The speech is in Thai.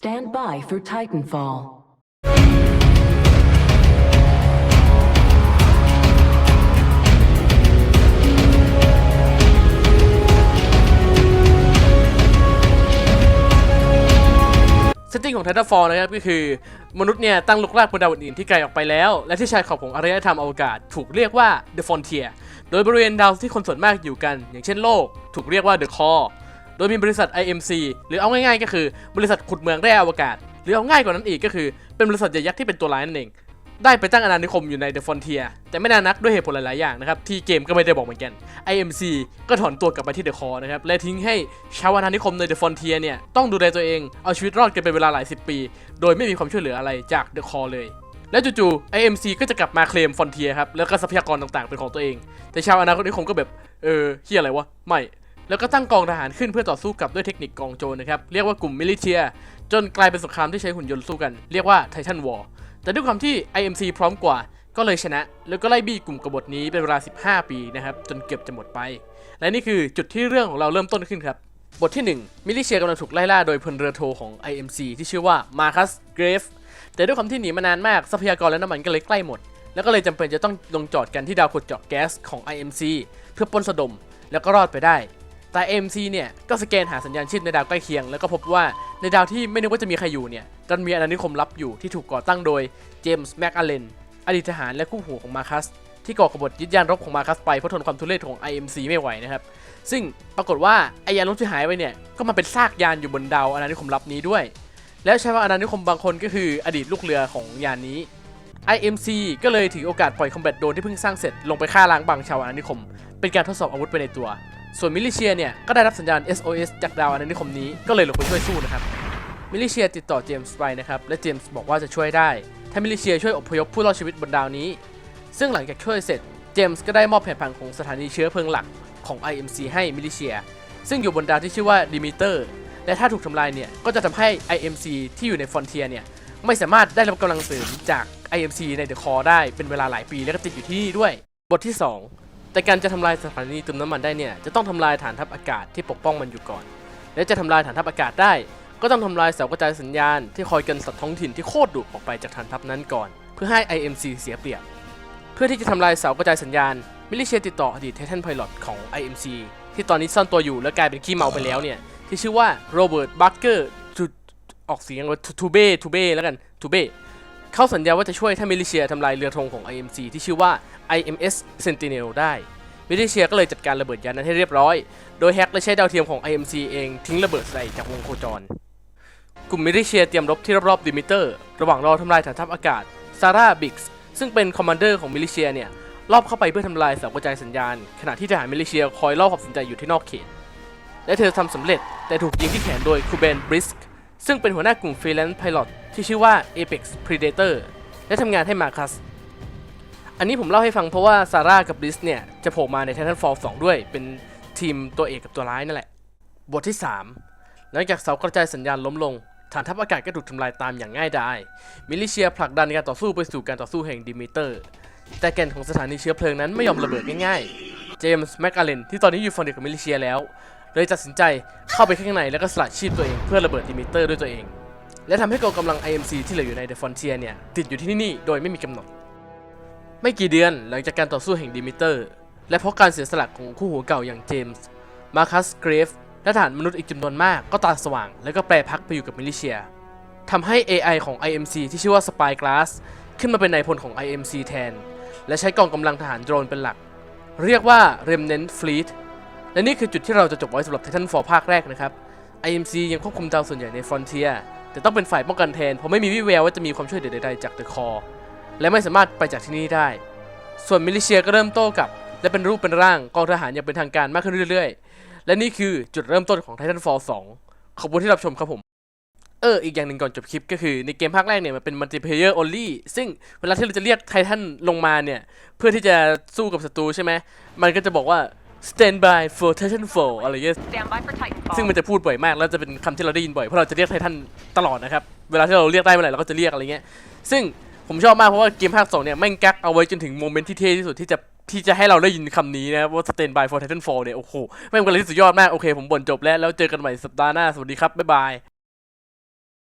Stand by for Titanfall. เซตติ้งของ Titanfall นะครับก็คือมนุษย์เนี่ยตั้งลุกลากบนดาวอื่นที่ไกลออกไปแล้ว และที่ชายขอบของอารยธรรมอวกาศถูกเรียกว่า The Frontier โดยบริเวณดาวที่คนส่วนมากอยู่กัน อย่างเช่นโลก ถูกเรียกว่า The Core โดยมีบริษัท IMC หรือเอาง่ายๆ ก็คือบริษัทขุดเมืองแร่อวกาศ หรือเอาง่ายกว่านั้นอีกก็คือเป็นบริษัทใหญ่ยักษ์ที่เป็นตัวร้ายนั่นเอง ได้ไปตั้งอาณานิคมอยู่ใน The Frontier แต่ไม่นานนักด้วยเหตุผลหลายๆอย่างนะครับที่เกมก็ไม่ได้บอกเหมือนกัน IMC ก็ถอนตัวกลับไปที่ The Core นะครับและทิ้งให้ชาวอาณานิคมใน The Frontier เนี่ยต้องดูแลตัวเองเอาชีวิตรอดกันเป็นเวลาหลายสิบปี โดยไม่มีความช่วยเหลืออะไรจาก The Core เลยแล้วจู่ๆ IMC ก็จะกลับมาเคลม Frontier ครับ แล้วก็ทรัพยากรต่างๆ เป็นของตัวเอง แต่ชาวอาณานิคมก็แบบ เออเฮียอะไรวะ ไม่ แล้วก็ตั้งกองทหารขึ้นเพื่อต่อสู้กับด้วยเทคนิคกองโจรนะครับ เรียกว่ากลุ่มมิลิเชีย จนกลายเป็นสงครามที่ใช้หุ่นยนต์สู้กัน เรียกว่าไททันวอร์แต่ด้วยความที่ IMC พร้อมกว่าก็เลยชนะ แล้วก็ไล่บี้กลุ่มกบฏนี้เป็นเวลา 15 ปีนะครับ จนเกือบจะหมดไป และนี่คือจุดที่เรื่องของเราเริ่มต้นขึ้นครับ บทที่ 1 มิลิเชียกำลังถูกไล่ล่าโดยพลเรือโทของ IMC ที่ชื่อว่ามาคัสเกรฟแต่ด้วยความที่หนีมานานมากทรัพยากรและน้ำมันก็เลยใกล้หมด แล้วก็เลยจำเป็นจะต้องลงจอดกันที่ดาวขุดเจาะแก๊สของ IMC เพื่อปนสะดมแล้วก็รอดไปได้ แต่ MC เนี่ยก็สแกนหาสัญญาณชีพในดาวใกล้เคียง แล้วก็พบว่าในดาวที่ไม่นึกว่าจะมีใครอยู่เนี่ยดันมีอาณานิคมลับอยู่ที่ถูกก่อตั้งโดยเจมส์แม็กอเลนอดีตทหารและคู่หูของมาคัสที่ก่อกบฏยึดยานรบของมาคัสไปเพราะทนความทุเรศของ IMC ไม่ไหวนะครับ ซึ่งปรากฏว่าไอยานรบที่หายไปเนี่ยก็มาเป็นซากยานอยู่บนดาวอาณานิคมลับนี้ด้วย แล้วชาวอาณานิคมบางคนก็คืออดีตลูกเรือของยานนี้ IMC ก็เลยถือโอกาสปล่อยคอมแบทโดนที่เพิ่งสร้างเสร็จลงไปฆ่าล้างบางชาวอาณานิคม เป็นการทดสอบอาวุธไปในตัว ส่วนมิลิเชียเนี่ย ก็ได้รับสัญญาณ SOS จากดาวอาณานิคมนี้ก็เลยลงไปช่วยสู้นะครับ มิลิเชียติดต่อเจมส์ไปนะครับ และเจมส์บอกว่าจะช่วยได้ ถ้ามิลิเชียช่วยอพยพผู้รอดชีวิตบนดาวนี้ ซึ่งหลังจากช่วยเสร็จ เจมส์ก็ได้มอบแผนผังของสถานีเชื้อเพลิงหลักของ IMC ให้มิลิเชีย ซึ่งอยู่บนดาวที่ชื่อว่าดิมิเตอร์และถ้าถูกทำลายเนี่ย ก็จะทำให้ IMC ที่อยู่ในฟอนเทียเนี่ย ไม่สามารถได้รับกำลังเสริมจาก IMC ในเดอะคอได้เป็นเวลาหลายปีแล้วก็ติดอยู่ที่นี่ด้วย บทที่ 2 แต่การจะทำลายสถานีเติมน้ำมันได้เนี่ยจะต้องทำลายฐานทัพอากาศที่ปกป้องมันอยู่ก่อน และจะทำลายฐานทัพอากาศได้ ก็ต้องทำลายเสากระจายสัญญาณที่คอยกันสัตว์ท้องถิ่นที่โคตรดุออกไปจากฐานทัพนั้นก่อน เพื่อให้ IMC เสียเปรียบ เพื่อที่จะทำลายเสากระจายสัญญาณมิลิเชียติดต่ออดีตไททันไพลอตของ IMC ที่ตอนนี้ซ่อนตัวอยู่และกลายเป็นขี้เมาไปแล้วเนี่ยที่ชื่อว่าโรเบิร์ตบัคเกอร์ออกเสียงว่าทูเบ้ทูเบ้แล้วกันทูเบ้ เขาสัญญาว่าจะช่วยถ้ามิลิเชียทำลายเรือธงของ IMC ที่ชื่อว่า IMS Sentinel ได้ มิลิเชียก็เลยจัดการระเบิดยานนั้นให้เรียบร้อย โดยแฮกและใช้ดาวเทียมของ IMC เองทิ้งระเบิดใส่จากวงโคจร กลุ่มมิลิเชียเตรียมรบที่รอบๆดิมิเตอร์ ระหว่างรอทำลายฐานทัพอากาศซาร่าบิกส์ซึ่งเป็นคอมมานเดอร์ของมิลิเชียเนี่ยรอบเข้าไปเพื่อทำลายเสากระจายสัญญาณ ขณะที่ทหารมิลิเชียคอยล่อความสนใจอยู่ที่นอกเขต และเธอทำสำเร็จแต่ถูกยิงที่แขนโดยคูเบนบริสก์ ซึ่งเป็นหัวหน้ากลุ่มฟรีแลนซ์ไพลอตที่ชื่อว่า Apex Predator และทำงานให้มาคัส อันนี้ผมเล่าให้ฟังเพราะว่าซาร่ากับบิสเนี่ย จะโผล่มาใน Titanfall 2 ด้วย เป็นทีมตัวเอกกับตัวร้ายนั่นแหละ บทที่ 3 หลังจากเสากระจายสัญญาณล้มลง ฐานทัพอากาศก็ถูกทำลายตามอย่างง่ายดาย มิลิเชียผลักดันการต่อสู้ไปสู่การต่อสู้แห่งดิมิเตอร์ แต่แก่นของสถานีเชื้อเพลิงนั้นไม่ยอมระเบิดง่ายๆ เจมส์แมคอาเลนที่ตอนนี้อยู่ฟอนเดียกับมิลิเชียแล้ว เลยตัดสินใจเข้าไปข้างในแล้วก็สละชีพตัวเองเพื่อระเบิดดิมิเตอร์ด้วยตัวเอง และทำให้กองกำลัง IMC ที่เหลืออยู่ในเดอะฟอนเทียเนี่ยติดอยู่ที่นี่โดยไม่มีกำหนด ไม่กี่เดือนหลังจากการต่อสู้แห่งดิมิเตอร์ และเพราะการเสียสละของคู่หูเก่าอย่างเจมส์มาคัสเกรฟและฐานมนุษย์อีกจำนวนมากก็ตาสว่าง แล้วก็แปรพักไปอยู่กับมิลิเชียทำให้ AI ของ IMC ที่ชื่อว่า Spyglass ขึ้นมาเป็นนายพลของ IMC แทน และใช้กองกำลังทหารโดรนเป็นหลัก เรียกว่า Remnant Fleet และนี่คือจุดที่เราจะจบไว้สำหรับ Titanfall ภาคแรกนะครับ IMC ยังควบคุมดาวส่วนใหญ่ใน Frontier แต่ต้องเป็นฝ่ายป้องกันแทน เพราะไม่มีวิแววว่าจะมีความช่วยเหลือใดๆจาก The Core และไม่สามารถไปจากที่นี่ได้ ส่วนมิลิเชียก็เริ่มโต้กับ และเป็นรูปเป็นร่างกองทหารอย่างเป็นทางการมากขึ้นเรื่อยๆ และนี่คือจุดเริ่มต้นของ Titanfall 2 ขอบคุณที่รับชมครับผม เออ อีกอย่างหนึ่งก่อนจบคลิปก็คือในเกมภาคแรกเนี่ยมันเป็น multiplayer only ซึ่งเวลาที่เราจะเรียกไททันลงมาเนี่ยเพื่อที่จะสู้กับศัตรูใช่ไหมมันก็จะบอกว่า stand by for Titanfall อะไรเงี้ย Stand by for Titanfall. ซึ่งมันจะพูดบ่อยมาก แล้วจะเป็นคำที่เราได้ยินบ่อย เพราะเราจะเรียกไททันตลอดนะครับ เวลาที่เราเรียกได้เมื่อไหร่เราก็จะเรียกอะไรเงี้ย ซึ่งผมชอบมากเพราะว่าเกมภาค2เนี่ยแม่งกักเอาไว้จนถึงโมเมนต์ที่เท่ที่สุดที่จะที่จะให้เราได้ยินคำนี้นะครับว่า stand by for Titanfall เนี่ยโอ้โหแม่งเป็นอะไรที่สุดยอดมากโอเคผมบ่นจบแล้วแล้วเจอกันใหม่สัปดาห์หน้าสวัสดีครับบ๊ายบาย